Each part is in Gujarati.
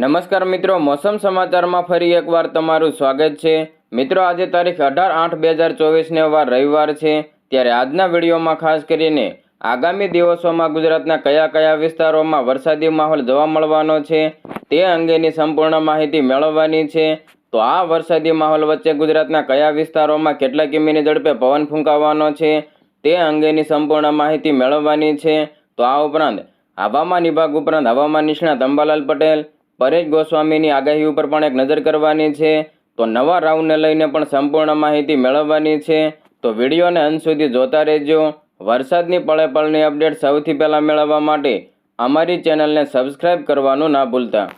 નમસ્કાર મિત્રો, મોસમ સમાચારમાં ફરી એકવાર તમારું સ્વાગત છે. મિત્રો, આજે તારીખ અઢાર આઠ બે હજાર ચોવીસને વાર રવિવાર છે. ત્યારે આજના વિડીયોમાં ખાસ કરીને આગામી દિવસોમાં ગુજરાતના કયા કયા વિસ્તારોમાં વરસાદી માહોલ જોવા મળવાનો છે, તે અંગેની સંપૂર્ણ માહિતી મેળવવાની છે. તો આ વરસાદી માહોલ વચ્ચે ગુજરાતના કયા વિસ્તારોમાં કેટલા કિમીની ઝડપે પવન ફૂંકાવાનો છે, તે અંગેની સંપૂર્ણ માહિતી મેળવવાની છે. તો આ ઉપરાંત હવામાન વિભાગ ઉપરાંત હવામાન નિષ્ણાત અંબાલાલ પટેલ પરેશ ગોસ્વામીની આગાહી ઉપર પણ એક નજર કરવાની છે. તો નવા રાઉન્ડને લઈને પણ સંપૂર્ણ માહિતી મેળવવાની છે. તો વિડીયોને અંત સુધી જોતા રહેજો. વરસાદની પળે પળની અપડેટ સૌથી પહેલાં મેળવવા માટે અમારી ચેનલને સબસ્ક્રાઇબ કરવાનું ના ભૂલતા.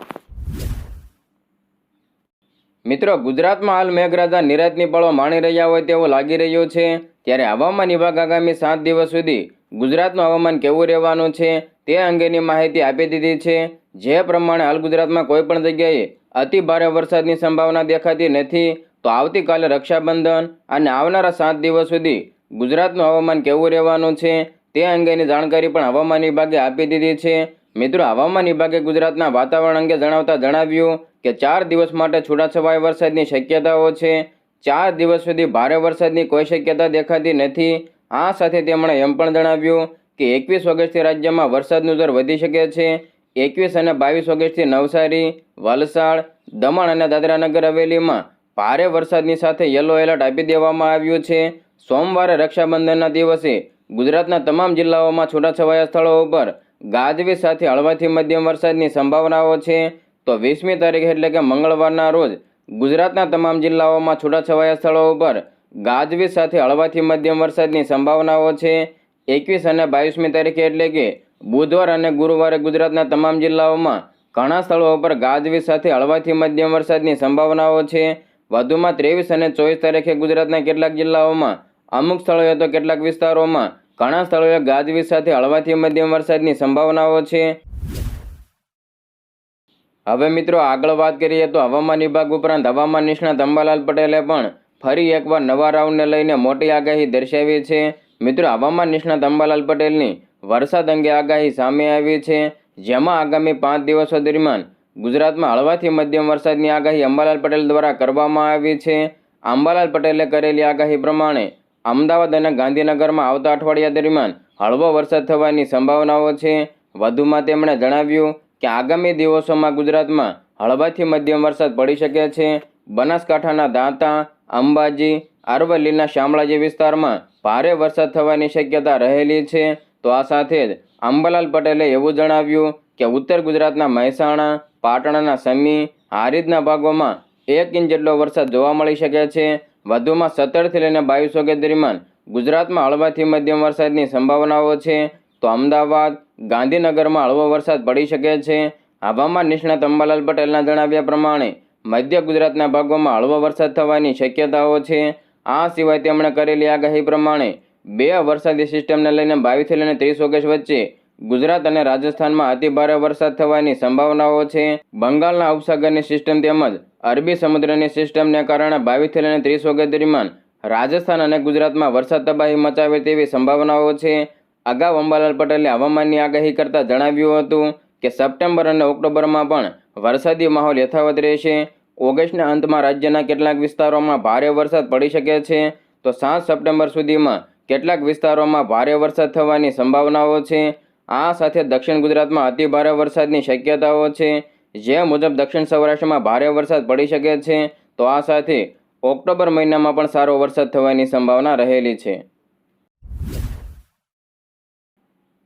મિત્રો, ગુજરાતમાં હાલ મેઘરાજા નિરાતની પળો માણી રહ્યા હોય તેવું લાગી રહ્યું છે. ત્યારે હવામાન વિભાગ આગામી સાત દિવસ સુધી ગુજરાતનું હવામાન કેવું રહેવાનું છે તે અંગેની માહિતી આપી દીધી છે. જે પ્રમાણે હાલ ગુજરાતમાં કોઈ પણ જગ્યાએ અતિ ભારે વરસાદની સંભાવના દેખાતી નથી. તો આવતીકાલે રક્ષાબંધન અને આવનારા સાત દિવસ સુધી ગુજરાતનું હવામાન કેવું રહેવાનું છે તે અંગેની જાણકારી પણ હવામાન વિભાગે આપી દીધી છે. મિત્રો, હવામાન વિભાગે ગુજરાતના વાતાવરણ અંગે જણાવતા જણાવ્યું કે ચાર દિવસ માટે છૂટાછવાયા વરસાદની શક્યતાઓ છે. ચાર દિવસ સુધી ભારે વરસાદની કોઈ શક્યતા દેખાતી નથી. આ સાથે તેમણે એમ પણ જણાવ્યું કે એકવીસ ઓગસ્ટથી રાજ્યમાં વરસાદનું દર વધી શકે છે. એકવીસ અને બાવીસ ઓગસ્ટથી નવસારી, વલસાડ, દમણ અને દાદરાનગર હવેલીમાં ભારે વરસાદની સાથે યલો એલર્ટ આપી દેવામાં આવ્યું છે. સોમવારે રક્ષાબંધનના દિવસે ગુજરાતના તમામ જિલ્લાઓમાં છૂટાછવાયા સ્થળો ઉપર ગાજવીજ સાથે હળવાથી મધ્યમ વરસાદની સંભાવનાઓ છે. તો વીસમી તારીખ એટલે કે મંગળવારના રોજ ગુજરાતના તમામ જિલ્લાઓમાં છૂટાછવાયા સ્થળો ઉપર ગાજવીજ સાથે હળવાથી મધ્યમ વરસાદની સંભાવનાઓ છે. એકવીસ અને બાવીસમી તારીખે એટલે કે બુધવાર અને ગુરુવારે ગુજરાતના તમામ જિલ્લાઓમાં ઘણા સ્થળો ઉપર ગાજવીજ સાથે હળવાથી મધ્યમ વરસાદની સંભાવનાઓ છે. વધુમાં ત્રેવીસ અને ચોવીસ તારીખે ગુજરાતના કેટલાક જિલ્લાઓમાં અમુક સ્થળોએ તો કેટલાક વિસ્તારોમાં ઘણા સ્થળોએ ગાજવીજ સાથે હળવાથી મધ્યમ વરસાદની સંભાવનાઓ છે. હવે મિત્રો આગળ વાત કરીએ તો હવામાન વિભાગ ઉપરાંત હવામાન નિષ્ણાત અંબાલાલ પટેલે પણ ફરી એકવાર નવા રાઉન્ડને લઈને મોટી આગાહી દર્શાવી છે. મિત્રો, હવામાન નિષ્ણાત અંબાલાલ પટેલની વરસાદ અંગે આગાહી સામે આવી છે. જેમાં આગામી પાંચ દિવસો દરમિયાન ગુજરાતમાં હળવાથી મધ્યમ વરસાદની આગાહી અંબાલાલ પટેલ દ્વારા કરવામાં આવી છે. અંબાલાલ પટેલે કરેલી આગાહી પ્રમાણે અમદાવાદ અને ગાંધીનગરમાં આવતા અઠવાડિયા દરમિયાન હળવો વરસાદ થવાની સંભાવનાઓ છે. વધુમાં તેમણે જણાવ્યું કે આગામી દિવસોમાં ગુજરાતમાં હળવાથી મધ્યમ વરસાદ પડી શકે છે. બનાસકાંઠાના દાંતા અંબાજી, અરવલ્લીના શામળાજી વિસ્તારમાં ભારે વરસાદ થવાની શક્યતા રહેલી છે. તો આ સાથે જ અંબાલાલ પટેલે એવું જણાવ્યું કે ઉત્તર ગુજરાતના મહેસાણા, પાટણના સમી હારીજના ભાગોમાં એક ઇંચ જેટલો વરસાદ જોવા મળી શકે છે. વધુમાં સત્તરથી લઈને બાવીસ વાગ્યા દરમિયાન ગુજરાતમાં હળવાથી મધ્યમ વરસાદની સંભાવનાઓ છે. તો અમદાવાદ, ગાંધીનગરમાં હળવો વરસાદ પડી શકે છે. હવામાન નિષ્ણાત અંબાલાલ પટેલના જણાવ્યા પ્રમાણે મધ્ય ગુજરાતના ભાગોમાં હળવો વરસાદ થવાની શક્યતાઓ છે. આ સિવાય તેમણે કરેલી આગાહી પ્રમાણે બે વરસાદી સિસ્ટમને લઈને બાવીસથી લઈને ત્રીસ ઓગસ્ટ વચ્ચે ગુજરાત અને રાજસ્થાનમાં અતિભારે વરસાદ થવાની સંભાવનાઓ છે. બંગાળના ઉપસાગરની સિસ્ટમ તેમજ અરબી સમુદ્રની સિસ્ટમને કારણે બાવીસથી લઈને ત્રીસ ઓગસ્ટ દરમિયાન રાજસ્થાન અને ગુજરાતમાં વરસાદ તબાહી મચાવે તેવી સંભાવનાઓ છે. અગાઉ અંબાલાલ પટેલે હવામાનની આગાહી કરતાં જણાવ્યું હતું કે સપ્ટેમ્બર અને ઓક્ટોબરમાં પણ વરસાદી માહોલ યથાવત રહેશે. ઓગસ્ટના અંતમાં રાજ્યના કેટલાક વિસ્તારોમાં ભારે વરસાદ પડી શકે છે. તો સાત સપ્ટેમ્બર સુધીમાં કેટલાક વિસ્તારોમાં ભારે વરસાદ થવાની સંભાવનાઓ છે. આ સાથે દક્ષિણ ગુજરાતમાં અતિભારે વરસાદની શક્યતાઓ છે. જે મુજબ દક્ષિણ સૌરાષ્ટ્રમાં ભારે વરસાદ પડી શકે છે. તો આ સાથે ઓક્ટોબર મહિનામાં પણ સારો વરસાદ થવાની સંભાવના રહેલી છે.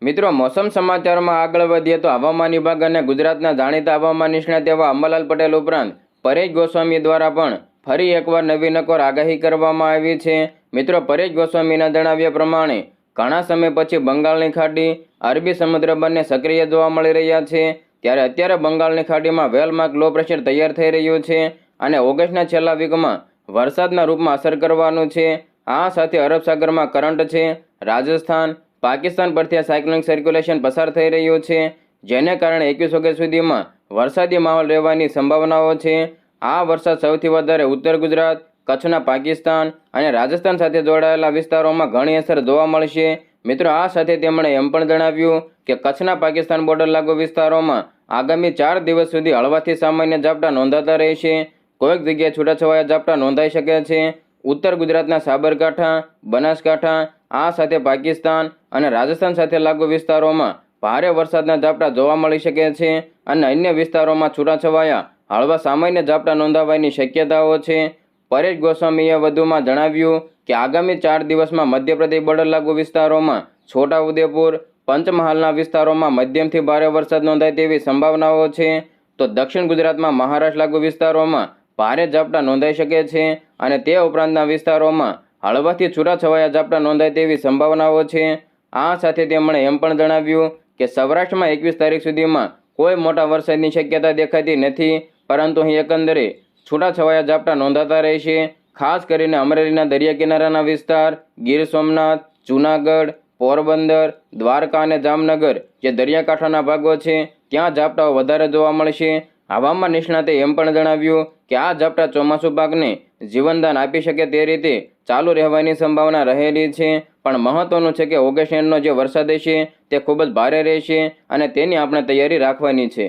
મિત્રો, મોસમ સમાચારમાં આગળ વધીએ તો હવામાન વિભાગ અને ગુજરાતના જાણીતા હવામાન નિષ્ણાત એવા અંબાલાલ પટેલ ઉપરાંત પરેશ ગોસ્વામી દ્વારા પણ ફરી એકવાર નવી નકોર આગાહી કરવામાં આવી છે. મિત્રો, પરેશ ગોસ્વામીના જણાવ્યા પ્રમાણે, ઘણા સમય પછી બંગાળની ખાડી અરબી સમુદ્ર બંને સક્રિય જોવા મળી રહ્યા છે. ત્યારે અત્યારે બંગાળની ખાડીમાં વેલમાર્ક લો પ્રેશર તૈયાર થઈ રહ્યું છે અને ઓગસ્ટના છેલ્લા વીકમાં વરસાદના રૂપમાં અસર કરવાનું છે. આ સાથે અરબ સાગરમાં કરંટ છે. રાજસ્થાન પાકિસ્તાન પરથી આ સાયક્લોનિક સર્ક્યુલેશન પસાર થઈ રહ્યું છે, જેને કારણે એકવીસ ઓગસ્ટ સુધીમાં વરસાદી માહોલ રહેવાની સંભાવનાઓ છે. આ વરસાદ સૌથી વધારે ઉત્તર ગુજરાત, કચ્છના પાકિસ્તાન અને રાજસ્થાન સાથે જોડાયેલા વિસ્તારોમાં ઘણી અસર જોવા મળશે. મિત્રો, આ સાથે તેમણે એમ પણ જણાવ્યું કે કચ્છના પાકિસ્તાન બોર્ડર લાગુ વિસ્તારોમાં આગામી ચાર દિવસ સુધી હળવાથી સામાન્ય ઝાપટા નોંધાતા રહેશે. કોઈક જગ્યાએ છૂટાછવાયા ઝાપટા નોંધાઈ શકે છે. ઉત્તર ગુજરાતના સાબરકાંઠા, બનાસકાંઠા આ સાથે પાકિસ્તાન અને રાજસ્થાન સાથે લાગુ વિસ્તારોમાં ભારે વરસાદના ઝાપટા જોવા મળી શકે છે અને અન્ય વિસ્તારોમાં છૂટાછવાયા હળવા સામાન્ય ઝાપટા નોંધાવાની શક્યતાઓ છે. પરેશ ગોસ્વામીએ વધુમાં જણાવ્યું કે આગામી ચાર દિવસમાં મધ્યપ્રદેશ બોર્ડર લાગુ વિસ્તારોમાં છોટાઉદેપુર પંચમહાલના વિસ્તારોમાં મધ્યમથી ભારે વરસાદ નોંધાય તેવી સંભાવનાઓ છે. તો દક્ષિણ ગુજરાતમાં મહારાષ્ટ્ર લાગુ વિસ્તારોમાં ભારે ઝાપટા નોંધાઈ શકે છે અને તે ઉપરાંતના વિસ્તારોમાં હળવાથી છૂટાછવાયા ઝાપટા નોંધાય તેવી સંભાવનાઓ છે. આ સાથે તેમણે એમ પણ જણાવ્યું કે સૌરાષ્ટ્રમાં એકવીસ તારીખ સુધીમાં કોઈ મોટા વરસાદની શક્યતા દેખાતી નથી, પરંતુ અહીં એકંદરે છૂટાછવાયા ઝાપટા નોંધાતા રહેશે ખાસ કરીને અમરેલીના દરિયા કિનારાના વિસ્તાર, ગીર સોમનાથ, જૂનાગઢ, પોરબંદર, દ્વારકા અને જામનગર, જે દરિયાકાંઠાના ભાગો છે, ત્યાં ઝાપટાઓ વધારે જોવા મળશે. હવામાન નિષ્ણાતે એમ પણ જણાવ્યું કે આ ઝાપટા ચોમાસું પાકને જીવનદાન આપી શકે તે રીતે ચાલુ રહેવાની સંભાવના રહેલી છે. પણ મહત્વનું છે કે ઓગસ્ટ જે વરસાદ હશે તે ખૂબ જ ભારે રહેશે અને તેની આપણે તૈયારી રાખવાની છે.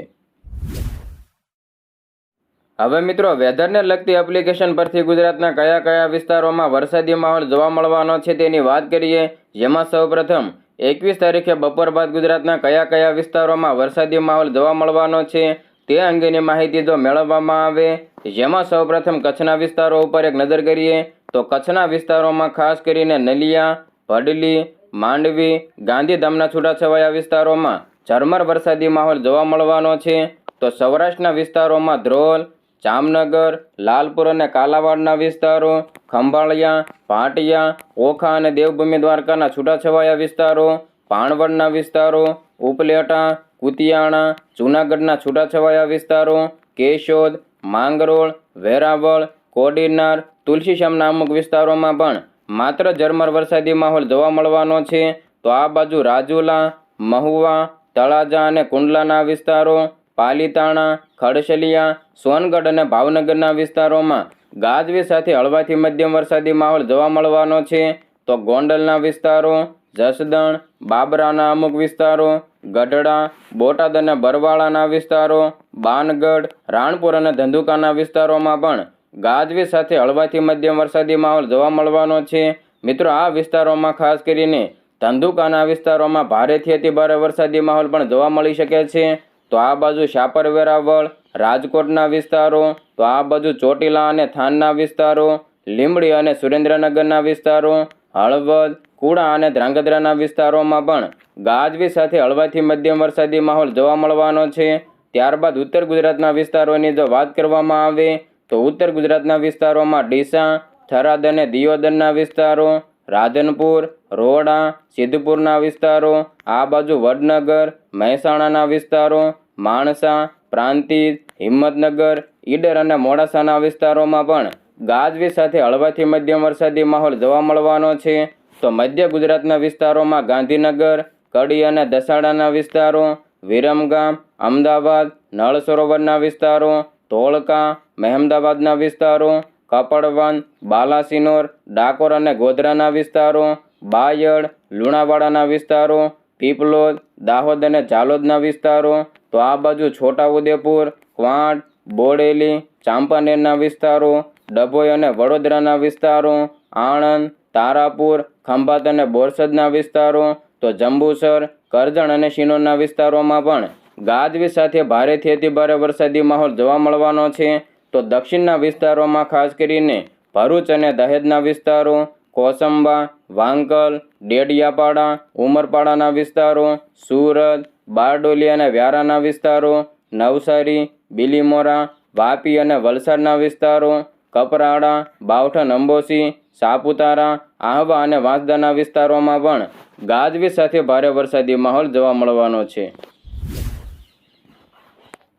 હવે મિત્રો વેધરને લગતી એપ્લિકેશન પરથી ગુજરાતના કયા કયા વિસ્તારોમાં વરસાદી માહોલ જોવા મળવાનો છે તેની વાત કરીએ. જેમાં સૌપ્રથમ, એકવીસ તારીખે બપોર બાદ ગુજરાતના કયા કયા વિસ્તારોમાં વરસાદી માહોલ જોવા મળવાનો છે, તે અંગેની માહિતી જો મેળવવામાં આવે. જેમાં સૌપ્રથમ કચ્છના વિસ્તારો ઉપર એક નજર કરીએ. તો કચ્છના વિસ્તારોમાં ખાસ કરીને નલિયા, ભડલી, માંડવી ગાંધીધામના છૂટાછવાયા વિસ્તારોમાં ઝરમર વરસાદી માહોલ જોવા મળવાનો છે. તો સૌરાષ્ટ્રના વિસ્તારોમાં ધ્રોલ, જામનગર, લાલપુર અને કાલાવાડના વિસ્તારો, ખંભાળિયા ભાટિયા ઓખા અને દેવભૂમિ દ્વારકાના છૂટાછવાયા વિસ્તારો, પાણવડના વિસ્તારો, ઉપલેટા, કુતિયાણા, જૂનાગઢના છૂટાછવાયા વિસ્તારો, કેશોદ, માંગરોળ, વેરાવળ, કોડીનાર તુલસીશ્યામના અમુક વિસ્તારોમાં પણ માત્ર ઝરમર વરસાદી માહોલ જોવા મળવાનો છે. તો આ બાજુ રાજુલા, મહુવા, તળાજા અને કુંડલાના વિસ્તારો, પાલીતાણા ખડશલિયા સોનગઢ અને ભાવનગરના વિસ્તારોમાં ગાજવી સાથે હળવાથી મધ્યમ વરસાદી માહોલ જોવા મળવાનો છે. તો ગોંડલના વિસ્તારો, જસદણ, બાબરાના અમુક વિસ્તારો, ગઢડા, બોટાદ અને બરવાળાના વિસ્તારો, બાનગઢ, રાણપુર અને ધંધુકાના વિસ્તારોમાં પણ ગાજવી સાથે હળવાથી મધ્યમ વરસાદી માહોલ જોવા મળવાનો છે. મિત્રો, આ વિસ્તારોમાં ખાસ કરીને ધંધુકાના વિસ્તારોમાં ભારેથી અતિ ભારે વરસાદી માહોલ પણ જોવા મળી શકે છે. તો આ બાજુ શાપર વેરાવળ રાજકોટના વિસ્તારો, તો આ બાજુ ચોટીલા અને થાનના વિસ્તારો, લીંબડી અને સુરેન્દ્રનગરના વિસ્તારો, હળવદ, કુડા અને ધ્રાંગધ્રાના વિસ્તારોમાં પણ ગાજવી સાથે હળવાથી મધ્યમ વરસાદી માહોલ જોવા મળવાનો છે. ત્યારબાદ ઉત્તર ગુજરાતના વિસ્તારોની જો વાત કરવામાં આવે તો ઉત્તર ગુજરાતના વિસ્તારોમાં ડીસા, થરાદ અને દિયોદરના વિસ્તારો, રાધનપુર રોડા સિદ્ધપુરના વિસ્તારો, આ બાજુ વડનગર, મહેસાણાના વિસ્તારો, માણસા, પ્રાંતિજ, હિંમતનગર, ઈડર અને મોડાસાના વિસ્તારોમાં પણ ગાજવી સાથે હળવાથી મધ્યમ વરસાદી માહોલ જોવા મળવાનો છે. તો મધ્ય ગુજરાતના વિસ્તારોમાં ગાંધીનગર, કડી અને દસાડાના વિસ્તારો, વિરમગામ, અમદાવાદ, નળ સરોવરના વિસ્તારો ધોળકા મહેમદાવાદના વિસ્તારો, કપડવન, બાલાસિનોર, ડાકોર અને ગોધરાના વિસ્તારો, બાયડ, લુણાવાડાના વિસ્તારો, પીપલોદ, દાહોદ અને ઝાલોદના વિસ્તારો, તો આ બાજુ છોટાઉદેપુર, ક્વાંટ, બોડેલી, ચાંપાનેરના વિસ્તારો, ડભોઈ અને વડોદરાના વિસ્તારો, આણંદ, તારાપુર, ખંભાત અને બોરસદના વિસ્તારો, તો જંબુસર, કરજણ અને શિનોરના વિસ્તારોમાં પણ. ગાજવી સાથે ભારેથી અતિભારે વરસાદી માહોલ જોવા મળવાનો છે. તો દક્ષિણના વિસ્તારોમાં ખાસ કરીને ભરૂચ અને દહેજના વિસ્તારો, કોસંબા, વાંકલ, ડેડિયાપાડા, ઉમરપાડાના વિસ્તારો, સુરત, બારડોલી અને વ્યારાના વિસ્તારો, નવસારી, બિલીમોરા, વાપી અને વલસાડના વિસ્તારો, કપરાડા બાવઠન અંબોસી સાપુતારા, આહવા અને વાંસદાના વિસ્તારોમાં પણ ગાજવી સાથે ભારે વરસાદી માહોલ જોવા મળવાનો છે.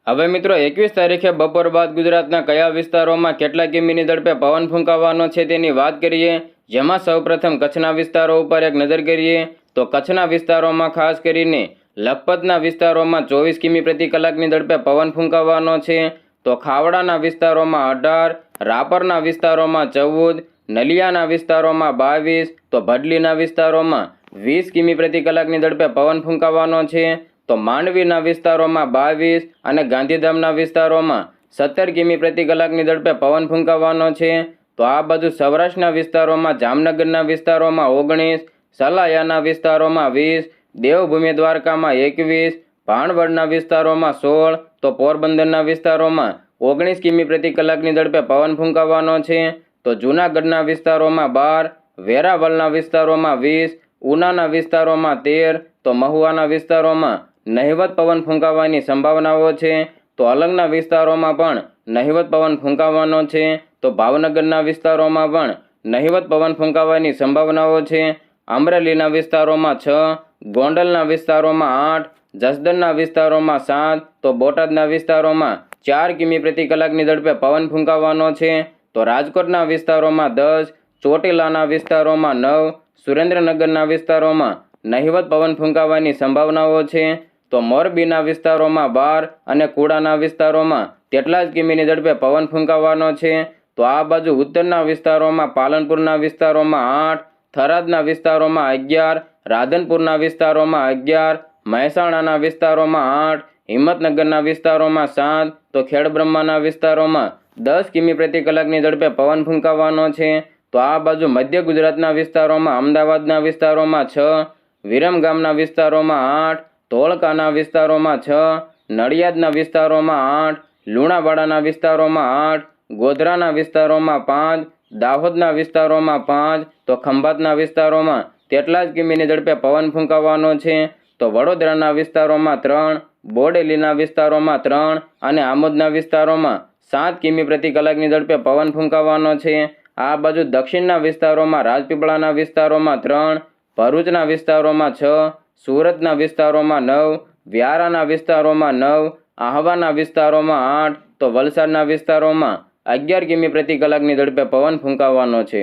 હવે મિત્રો, એકવીસ તારીખે બપોર બાદ ગુજરાતના કયા વિસ્તારોમાં કેટલા કિમીની ઝડપે પવન ફૂંકાવાનો છે તેની વાત કરીએ. જેમાં સૌપ્રથમ કચ્છના વિસ્તારો ઉપર એક નજર કરીએ તો કચ્છના વિસ્તારોમાં ખાસ કરીને લખપતના વિસ્તારોમાં ચોવીસ કિમી પ્રતિ કલાકની ઝડપે પવન ફૂંકાવાનો છે. તો ખાવડાના વિસ્તારોમાં અઢાર, રાપરના વિસ્તારોમાં ચૌદ, નલિયાના વિસ્તારોમાં બાવીસ, તો ભડલીના વિસ્તારોમાં વીસ કિમી પ્રતિ કલાકની ઝડપે પવન ફૂંકાવાનો છે. તો માંડવીના વિસ્તારોમાં બાવીસ અને ગાંધીધામના વિસ્તારોમાં સત્તર કિમી પ્રતિ કલાકની ઝડપે પવન ફૂંકાવાનો છે. તો આ બાજુ સૌરાષ્ટ્રના વિસ્તારોમાં, જામનગરના વિસ્તારોમાં ઓગણીસ, સલાયાના વિસ્તારોમાં વીસ, દેવભૂમિ દ્વારકામાં એકવીસ, ભાણવડના વિસ્તારોમાં સોળ, તો પોરબંદરના વિસ્તારોમાં ઓગણીસ કિમી પ્રતિ કલાકની ઝડપે પવન ફૂંકાવાનો છે. તો જૂનાગઢના વિસ્તારોમાં બાર વેરાવલના વિસ્તારોમાં વીસ, ઉનાના વિસ્તારોમાં તેર, તો મહુવાના વિસ્તારોમાં નહિવત પવન ફૂંકાવાની સંભાવનાઓ છે, તો અલંગના વિસ્તારોમાં પણ નહિવત પવન ફૂંકાવાનો છે, તો ભાવનગરના વિસ્તારોમાં પણ નહિવત પવન ફૂંકાવાની સંભાવનાઓ છે. અમરેલીના વિસ્તારોમાં છ, ગોંડલના વિસ્તારોમાં આઠ, જસદણના વિસ્તારોમાં સાત, તો બોટાદના વિસ્તારોમાં ચાર કિમી પ્રતિ કલાકની ઝડપે પવન ફૂંકાવાનો છે. તો રાજકોટના વિસ્તારોમાં દસ, ચોટીલાના વિસ્તારોમાં નવ, સુરેન્દ્રનગરના વિસ્તારોમાં નહિવત પવન ફૂંકાવાની સંભાવનાઓ છે. તો મોરબીના વિસ્તારોમાં બાર અને કુડાના વિસ્તારોમાં તેટલા જ કિમીની ઝડપે પવન ફૂંકાવાનો છે. તો આ બાજુ ઉત્તરના વિસ્તારોમાં, પાલનપુરના વિસ્તારોમાં આઠ, થરાદના વિસ્તારોમાં અગિયાર, રાધનપુરના વિસ્તારોમાં અગિયાર, મહેસાણાના વિસ્તારોમાં આઠ, હિંમતનગરના વિસ્તારોમાં સાત, તો ખેડબ્રહ્માના વિસ્તારોમાં દસ કિમી પ્રતિ કલાકની ઝડપે પવન ફૂંકાવાનો છે. તો આ બાજુ મધ્ય ગુજરાતના વિસ્તારોમાં, અમદાવાદના વિસ્તારોમાં છ વિરમગામના વિસ્તારોમાં આઠ ધોળકાના વિસ્તારોમાં છ, નડિયાદના વિસ્તારોમાં આઠ, લુણાવાડાના વિસ્તારોમાં આઠ, ગોધરાના વિસ્તારોમાં પાંચ, દાહોદના વિસ્તારોમાં પાંચ, તો ખંભાતના વિસ્તારોમાં તેટલા જ કિમીની ઝડપે પવન ફૂંકાવાનો છે. તો વડોદરાના વિસ્તારોમાં ત્રણ, બોડેલીના વિસ્તારોમાં ત્રણ અને આમોદના વિસ્તારોમાં સાત કિમી પ્રતિ કલાકની ઝડપે પવન ફૂંકાવાનો છે. આ બાજુ દક્ષિણના વિસ્તારોમાં રાજપીપળાના વિસ્તારોમાં ત્રણ, ભરૂચના વિસ્તારોમાં છ સુરતના વિસ્તારોમાં નવ, વ્યારાના વિસ્તારોમાં નવ, આહવાના વિસ્તારોમાં આઠ, તો વલસાડના વિસ્તારોમાં અગિયાર કિમી પ્રતિ કલાકની ઝડપે પવન ફૂંકાવાનો છે.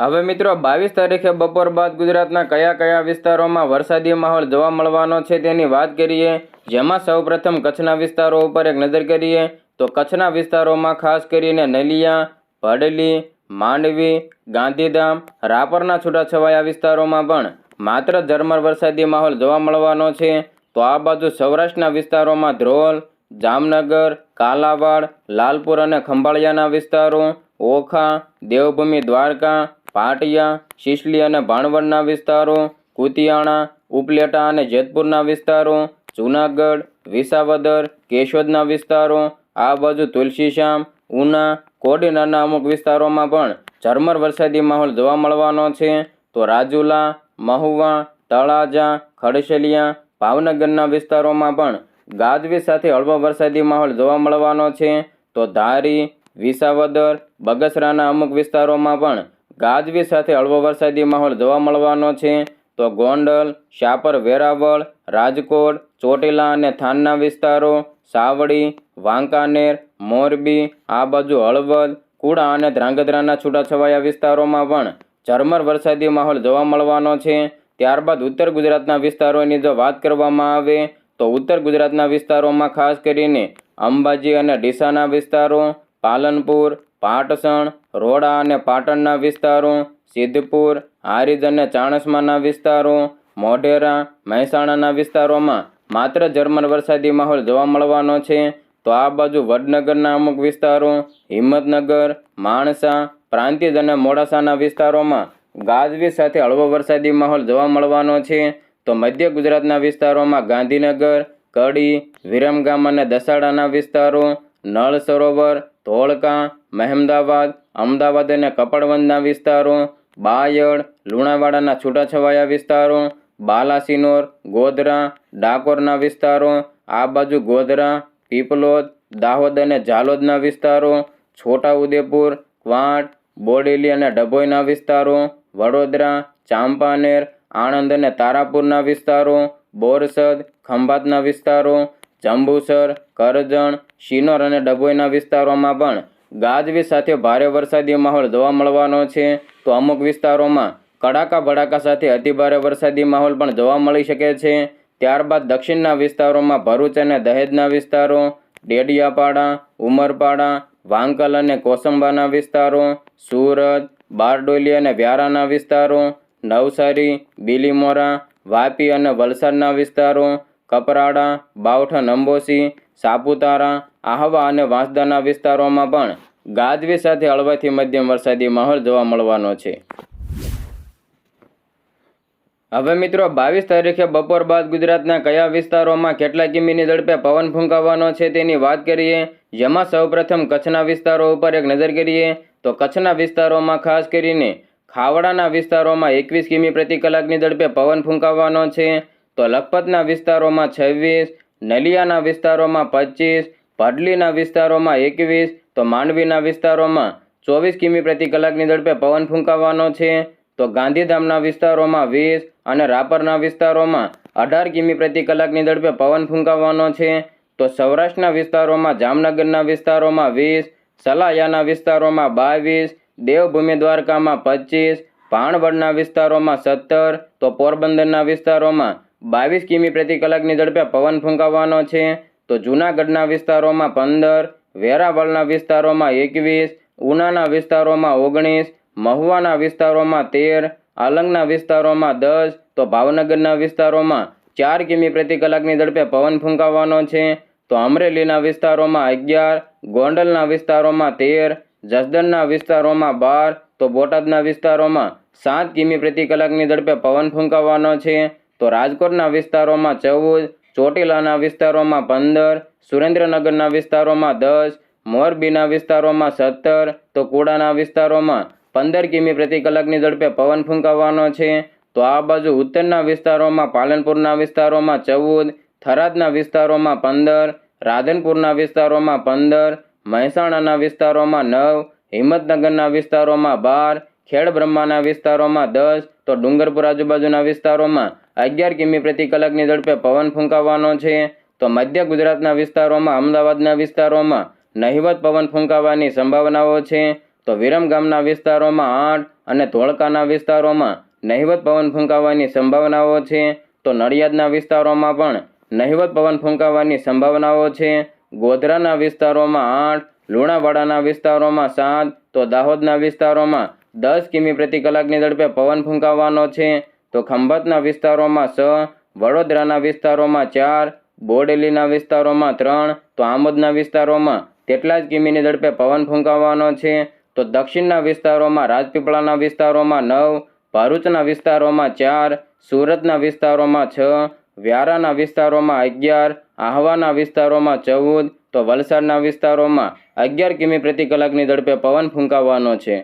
હવે મિત્રો, બાવીસ તારીખે બપોર બાદ ગુજરાતના કયા કયા વિસ્તારોમાં વરસાદી માહોલ જોવા મળવાનો છે તેની વાત કરીએ. જેમાં સૌપ્રથમ કચ્છના વિસ્તારો ઉપર એક નજર કરીએ, તો કચ્છના વિસ્તારોમાં ખાસ કરીને નલિયા ભડલી માંડવી, ગાંધીધામ, રાપરના છૂટાછવાયા વિસ્તારોમાં પણ માત્ર ઝરમર વરસાદી માહોલ જોવા મળવાનો છે. તો આ બાજુ સૌરાષ્ટ્રના વિસ્તારોમાં ધ્રોલ, જામનગર, કાલાવાડ, લાલપુર અને ખંભાળિયાના વિસ્તારો, ઓખા, દેવભૂમિ, દ્વારકા, પાટિયા, શિશલી અને ભાણવડના વિસ્તારો, કુતિયાણા, ઉપલેટા અને જેતપુરના વિસ્તારો, જૂનાગઢ, વિસાવદર, કેશોદના વિસ્તારો, આ બાજુ તુલસીશ્યામ ઉના કોડીનારના અમુક વિસ્તારોમાં પણ ઝરમર વરસાદી માહોલ જોવા મળવાનો છે. તો રાજુલા, મહુવા, તળાજા ખડશલિયા ભાવનગરના વિસ્તારોમાં પણ ગાજવીજ સાથે હળવો વરસાદી માહોલ જોવા મળવાનો છે. તો ધારી, વિસાવદર, બગસરાના અમુક વિસ્તારોમાં પણ ગાજવીજ સાથે હળવો વરસાદી માહોલ જોવા મળવાનો છે. તો ગોંડલ શાપર વેરાવળ, રાજકોટ, ચોટીલા અને થાનના વિસ્તારો સાવડી વાંકાનેર, મોરબી, આ બાજુ હળવદ, કુડા અને ધ્રાંગધ્રાના છૂટાછવાયા વિસ્તારોમાં પણ ઝરમર વરસાદી માહોલ જોવા મળવાનો છે. ત્યારબાદ ઉત્તર ગુજરાતના વિસ્તારોની જો વાત કરવામાં આવે, તો ઉત્તર ગુજરાતના વિસ્તારોમાં ખાસ કરીને અંબાજી અને ડીસાના વિસ્તારો, પાલનપુર, પાટસણ, રોડા અને પાટણના વિસ્તારો, સિદ્ધપુર, હારીજ અને ચાણસ્માના વિસ્તારો, મોઢેરા, મહેસાણાના વિસ્તારોમાં માત્ર ઝરમર વરસાદી માહોલ જોવા મળવાનો છે, તો આ બાજુ વડનગરના અમુક વિસ્તારો, હિંમતનગર, માણસા, પ્રાંતિજ અને મોડાસાના વિસ્તારોમાં ગાજવીજ સાથે હળવો વરસાદી માહોલ જોવા મળવાનો છે, તો મધ્ય ગુજરાતના વિસ્તારોમાં ગાંધીનગર, કડી, વિરમગામ અને દસાડાના વિસ્તારો, નળ સરોવર, ધોળકા, મહેમદાવાદ, અમદાવાદ અને કપડવંદના વિસ્તારો, બાયડ, લુણાવાડાના છૂટાછવાયા વિસ્તારો બાલાસિનોર, ગોધરા, ડાકોરના વિસ્તારો, આ બાજુ ગોધરા, પીપલોદ, દાહોદ અને ઝાલોદના વિસ્તારો, છોટાઉદેપુર ક્વાંટ બોડેલી અને ડભોઈના વિસ્તારો, વડોદરા, ચાંપાનેર, આણંદ અને તારાપુરના વિસ્તારો, બોરસદ, ખંભાતના વિસ્તારો, જંબુસર, કરજણ, શિનોર અને ડભોઈના વિસ્તારોમાં પણ ગાજવીજ સાથે ભારે વરસાદી માહોલ જોવા મળવાનો છે. તો અમુક વિસ્તારોમાં કડાકા ભડાકા સાથે અતિભારે વરસાદી માહોલ પણ જોવા મળી શકે છે. ત્યારબાદ દક્ષિણના વિસ્તારોમાં ભરૂચ અને દહેજના વિસ્તારો, ડેડિયાપાડા, ઉમરપાડા, વાંકલ અને કોસંબાના વિસ્તારો, સુરત, બારડોલી અને વ્યારાના વિસ્તારો, નવસારી, બિલીમોરા, વાપી અને વલસાડના વિસ્તારો, કપરાડા, બાવઠા અંબોસી સાપુતારા, આહવા અને વાંસદાના વિસ્તારોમાં પણ ગાજવી સાથે હળવાથી મધ્યમ વરસાદી માહોલ જોવા મળવાનો છે. હવે મિત્રો, બાવીસ તારીખે બપોર બાદ ગુજરાતના કયા વિસ્તારોમાં કેટલા કિમીની ઝડપે પવન ફૂંકાવાનો છે તેની વાત કરીએ. જેમાં સૌપ્રથમ કચ્છના વિસ્તારો ઉપર એક નજર કરીએ તો કચ્છના વિસ્તારોમાં ખાસ કરીને ખાવડાના વિસ્તારોમાં એકવીસ કિમી પ્રતિ કલાકની ઝડપે પવન ફૂંકાવાનો છે. તો લખપતના વિસ્તારોમાં છવ્વીસ, નલિયાના વિસ્તારોમાં પચીસ પડલીના વિસ્તારોમાં એકવીસ, તો માંડવીના વિસ્તારોમાં ચોવીસ કિમી પ્રતિ કલાકની ઝડપે પવન ફૂંકાવાનો છે. તો ગાંધીધામના વિસ્તારોમાં વીસ અને રાપરના વિસ્તારોમાં અઢાર કિમી પ્રતિ કલાકની ઝડપે પવન ફૂંકાવાનો છે. તો સૌરાષ્ટ્રના વિસ્તારોમાં, જામનગરના વિસ્તારોમાં વીસ, સલાયાના વિસ્તારોમાં બાવીસ, દેવભૂમિ દ્વારકામાં પચીસ ભાણવડના વિસ્તારોમાં સત્તર, તો પોરબંદરના વિસ્તારોમાં બાવીસ કિમી પ્રતિ કલાકની ઝડપે પવન ફૂંકાવાનો છે. તો જૂનાગઢના વિસ્તારોમાં પંદર, વેરાવળના વિસ્તારોમાં એકવીસ, ઉનાના વિસ્તારોમાં ઓગણીસ મહુવાના વિસ્તારોમાં તેર, આલંગના વિસ્તારોમાં દસ, તો ભાવનગરના વિસ્તારોમાં ચાર કિમી પ્રતિ કલાકની ઝડપે પવન ફૂંકાવાનો છે. તો અમરેલીના વિસ્તારોમાં અગિયાર, ગોંડલના વિસ્તારોમાં તેર, જસદણના વિસ્તારોમાં બાર, તો બોટાદના વિસ્તારોમાં સાત કિમી પ્રતિ કલાકની ઝડપે પવન ફૂંકાવાનો છે. તો રાજકોટના વિસ્તારોમાં ચૌદ, ચોટીલાના વિસ્તારોમાં પંદર, સુરેન્દ્રનગરના વિસ્તારોમાં દસ, મોરબીના વિસ્તારોમાં સત્તર, તો કુડાના વિસ્તારોમાં પંદર કિમી પ્રતિ કલાકની ઝડપે પવન ફૂંકાવાનો છે. તો આ બાજુ ઉત્તરના વિસ્તારોમાં, પાલનપુરના વિસ્તારોમાં ચૌદ, થરાદના વિસ્તારોમાં પંદર, રાધનપુરના વિસ્તારોમાં પંદર, મહેસાણાના વિસ્તારોમાં નવ, હિંમતનગરના વિસ્તારોમાં બાર, ખેડબ્રહ્માના વિસ્તારોમાં દસ, તો ડુંગરપુર આજુબાજુના વિસ્તારોમાં અગિયાર કિમી પ્રતિ કલાકની ઝડપે પવન ફૂંકાવાનો છે. તો મધ્ય ગુજરાતના વિસ્તારોમાં, અમદાવાદના વિસ્તારોમાં નહિવત પવન ફૂંકાવાની સંભાવનાઓ છે. તો વિરમગામના વિસ્તારોમાં આઠ અને ધોળકાના વિસ્તારોમાં નહિવત પવન ફૂંકાવાની સંભાવનાઓ છે. તો નડિયાદના વિસ્તારોમાં પણ નહિવત પવન ફૂંકાવાની સંભાવનાઓ છે. ગોધરાના વિસ્તારોમાં આઠ, લુણાવાડાના વિસ્તારોમાં સાત, તો દાહોદના વિસ્તારોમાં દસ કિમી પ્રતિ કલાકની ઝડપે પવન ફૂંકાવાનો છે. તો ખંભાતના વિસ્તારોમાં છ, વડોદરાના વિસ્તારોમાં ચાર, બોડેલીના વિસ્તારોમાં ત્રણ, તો આમોદના વિસ્તારોમાં તેટલા જ કિમીની ઝડપે પવન ફૂંકાવાનો છે. તો દક્ષિણના વિસ્તારોમાં, રાજપીપળાના વિસ્તારોમાં નવ, ભરૂચના વિસ્તારોમાં ચાર, સુરતના વિસ્તારોમાં છ, વ્યારાના વિસ્તારોમાં અગિયાર, આહવાના વિસ્તારોમાં ચૌદ, તો વલસાડના વિસ્તારોમાં અગિયાર કિમી પ્રતિ કલાકની ઝડપે પવન ફૂંકાવાનો છે.